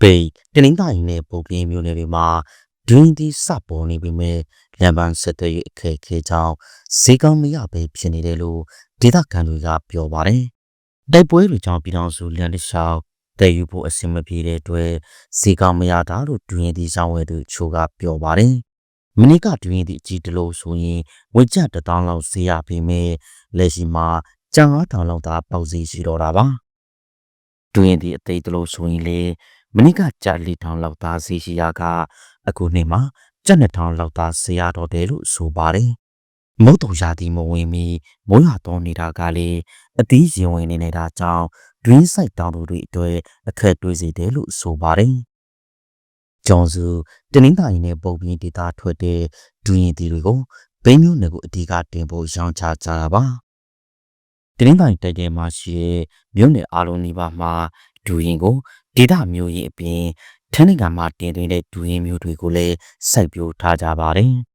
ပိတ်တနင်္သာရီနဲ့ပုံပြင်းမျိုးနယ်တွေမှာဒွင်းသီးစပေါ်နေပြီမဲ့လမ်းပန်းဆက်သွယ်ရေးအခက်အခဲကြောင့်ဈေးကောင်းမရပဲဖြစ်နေတယ်လို့ဒေသခံတွေကပြောပါတယ်။တိုက်ပွဲတွေကြောင့်ပြည်တော်စုလမ်းတစ်လျှောက်တည်ယူဖို့အဆင်မပြေတဲ့အတွက်ဈေးကောင်းမရတာလို့ဒွင်းသီးဆောင်ဝယ်သူချို့ကပြောပါတယ်။မနေ့ကဒွင်းသီးအကြီးတလို့ဆိုရင်ဝက်ကြတစ်တောင်းလောက်ဈေးရပေမဲ့လက်ရှိမှာကျန်9000လောက်သာပေါက်ဈေးရှိတော့တာပါ။ဒွင်းသီးအသေးတလို့ဆိုရင်လေ မနေ့ကကြက်လီထောင်လောက်သားဈေးရှိရာကအခုနေ့မှာကြက်နှစ်ထောင်လောက်သားဈေးရတော့တယ်လို့ဆိုပါတယ်။မုတ်တုံရာသီမဝင်မီမိုးရွာတော့နေတာကလေအသီးရင်ဝင်နေနေတာကြောင့်ဒွင်းဆိုင်တောင်သူတွေအတွက်အခက်တွေ့စေတယ်လို့ဆိုပါတယ်။ကျောင်းစုတနင်္သာရီနဲ့ပုံပြင်းဒေတာထွက်တဲ့ဒွင်းရင်တီတွေကိုဘိန်းမျိုးနယ်ကိုအဓိကတင်ဖို့ရောင်းချကြတာပါ။တနင်္သာရီတိုက်တဲ့မှာရှိတဲ့မြို့နယ်အားလုံးဒီပါမှာ ဒူရင်ကိုဒေတာမျိုးရင်အပြင်ထန်းနိုင်ငံမှာတင်သွင်းတဲ့ဒူရင်မျိုးတွေကိုလည်းစိုက်ပျိုးထားကြပါတယ်။